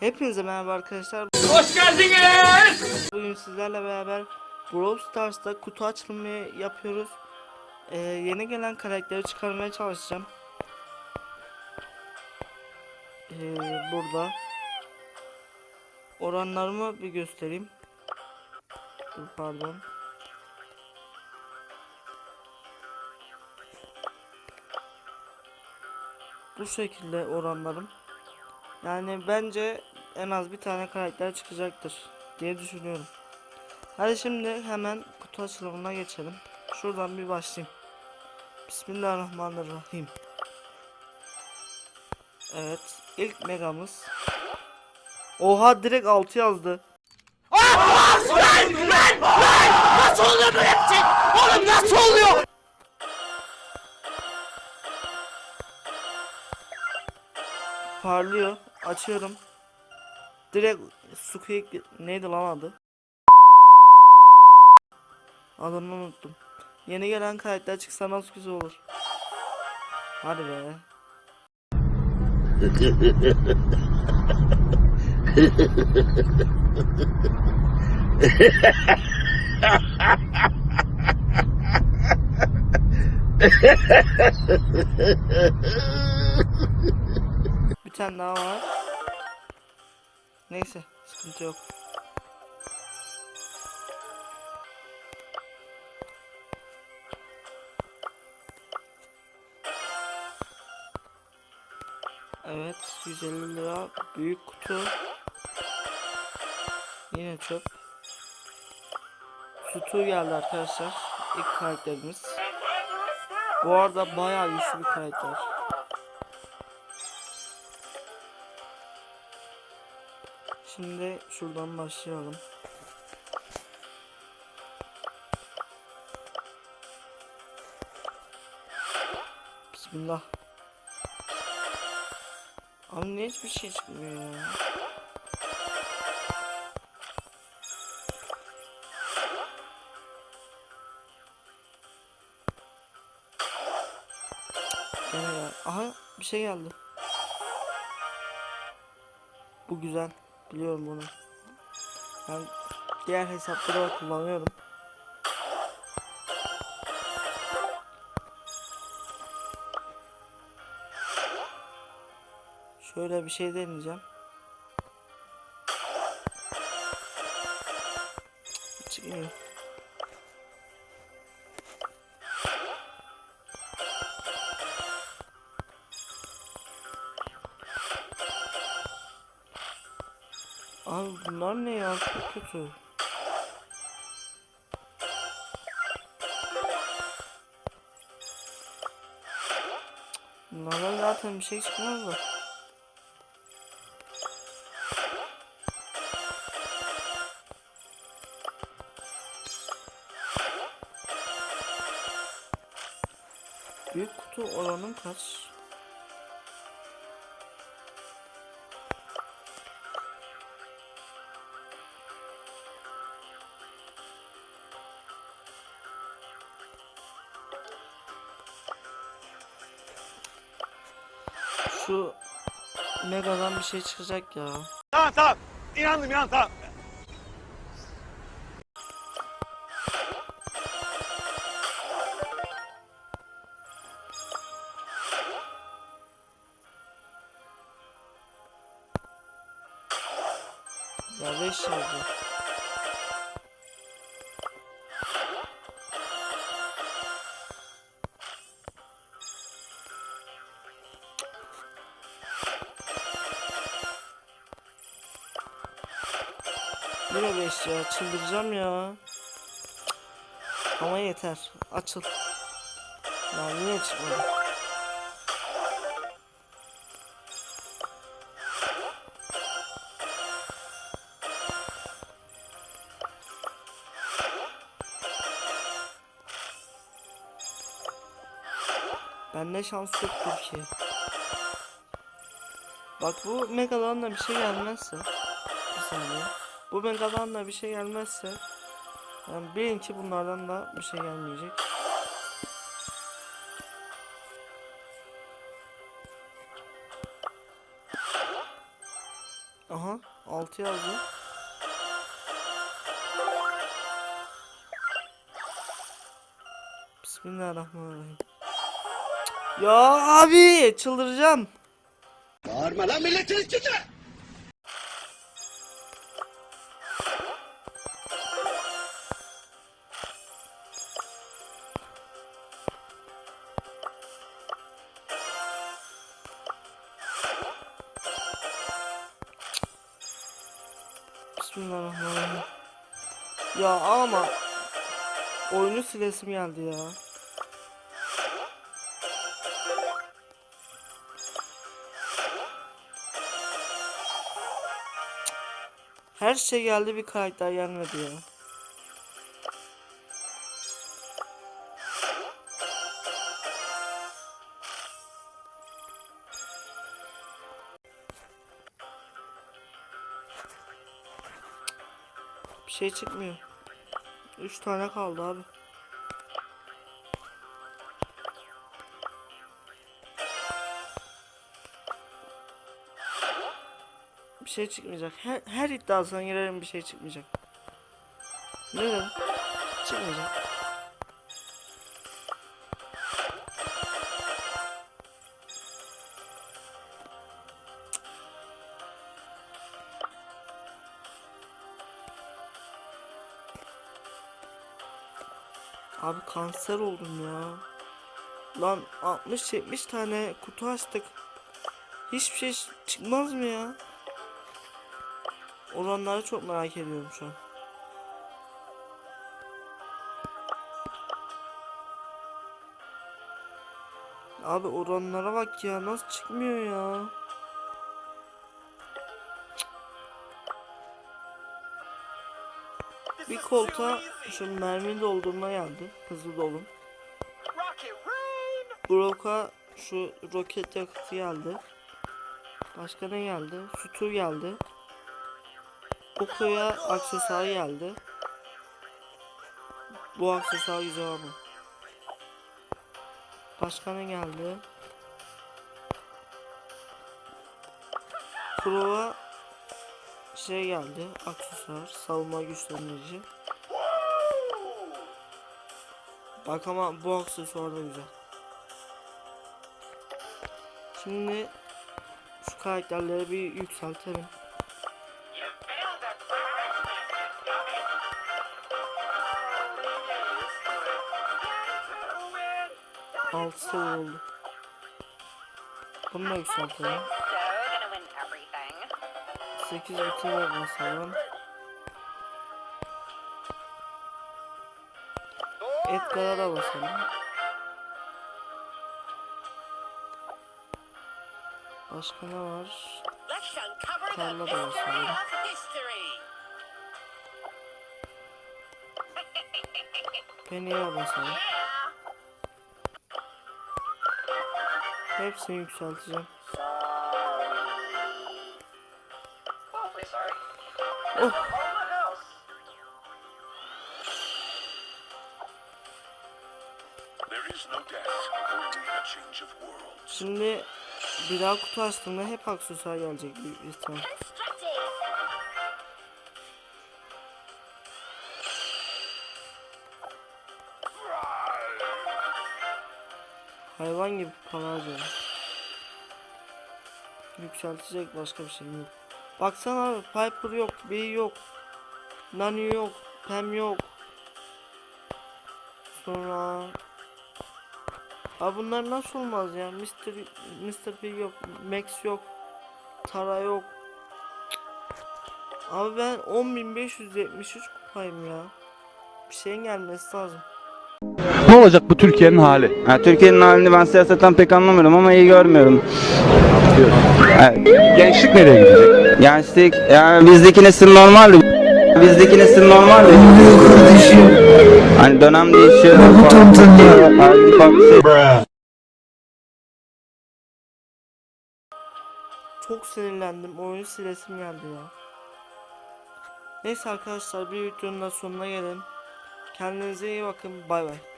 Hepinize merhaba arkadaşlar. Hoş geldiniz. Bugün sizlerle beraber Brawl Stars'ta kutu açılımı yapıyoruz. Ee, yeni gelen karakteri çıkarmaya çalışacağım. Ee, burada. Oranlarımı bir göstereyim. Dur pardon. Bu şekilde oranlarım. Yani bence en az bir tane karakter çıkacaktır diye düşünüyorum. Hadi şimdi hemen kutu açılımına geçelim. Şuradan bir başlayayım. Bismillahirrahmanirrahim. Evet, ilk megamız. Oha direkt 6 yazdı. Nasıl oluyor? Parlıyor. Açıyorum. Direkt Squeak neydi lan adı? Adını unuttum. Yeni gelen karakter çıksa nasıl güzel olur. Hadi be. Bir tane daha var. Neyse sıkıntı yok. Evet 150 lira büyük kutu. Yine çöp. Sütü geldi arkadaşlar. İlk karakterimiz. Bu arada bayağı güçlü bir karakter. Şimdi şuradan başlayalım. Bismillah. Abi niye hiçbir şey çıkmıyor ya? Aha bir şey geldi. Bu güzel. Biliyorum bunu. Ben diğer hesapları da kullanıyorum. Şöyle bir şey deneyeceğim. Çıkmıyor. Abi bunlar ne ya çok kötü. Bunlardan zaten bir şey çıkmaz da. Büyük kutu oranım kaç? Şu Mega'dan bir şey çıkacak ya. Tamam tamam. İnandım inan tamam. Ya 5 yazdı. Ya çıldıracağım ya. Ama yeter. Açıl. Ya yine çıkmadı. Bende şans yoktur ki. Bak bu Megalan'da bir şey gelmezse bir saniye. Bu Megalan'da bir şey gelmezse yani bilin ki bunlardan da bir şey gelmeyecek. Aha 6 yazdı. Bismillahirrahmanirrahim. Ya abi çıldıracağım. Bağırma lan milletin içinde! Bismillahirrahmanirrahim. Ya ama oyunu silesim geldi ya. Her şey geldi bir karakter gelmedi ya. Şey çıkmıyor. 3 tane kaldı abi. Bir şey çıkmayacak. Her, her iddiasına girerim bir şey çıkmayacak. Ne dedim? Çıkmayacak. Abi kanser oldum ya. Lan 60-70 tane kutu açtık. Hiçbir şey çıkmaz mı ya? Oranları çok merak ediyorum şu an. Abi oranlara bak ya nasıl çıkmıyor ya. Bir kolta şu mermi doldurma geldi. Hızlı dolum. Broka şu roket yakıtı geldi. Başka ne geldi? Sütü geldi. Poco'ya aksesuar geldi. Bu aksesuar güzel ama. Başka ne geldi? Pro'ya şey geldi. Aksesuar, savunma güçlendirici. Bak ama bu aksesuar da güzel. Şimdi şu karakterleri bir yükseltelim. Altı oldu. Bunu da yükseltelim. 8 bitir basalım. Edgar'a da basalım. Başka ne var? Tarla da basalım. Penny'e basalım. Hepsini yükselteceğim. Şimdi bir daha kutu açtığımda hep aksesuar gelecek büyük. Hayvan gibi harcıyorum. Yükseltecek başka bir şey yok. Baksana abi Piper yok, Bee yok. Nani yok, Pam yok. Sonra Abi bunlar nasıl olmaz ya? Mr. Mr. P yok, Max yok. Tara yok. Abi ben 10.573 kupayım ya. Bir şeyin gelmesi lazım. Ne olacak bu Türkiye'nin hali? Ha, Türkiye'nin halini ben siyasetten pek anlamıyorum ama iyi görmüyorum. Evet. Gençlik nereye gidecek? Gençlik, yani bizdeki nesil normaldi. Bizdeki nesil normaldi. Hani dönem değişiyor. Farklı, farklı, farklı. Çok sinirlendim. Oyunu silesim geldi ya. Neyse arkadaşlar bir videonun da sonuna gelelim. Kendinize iyi bakın. Bay bay.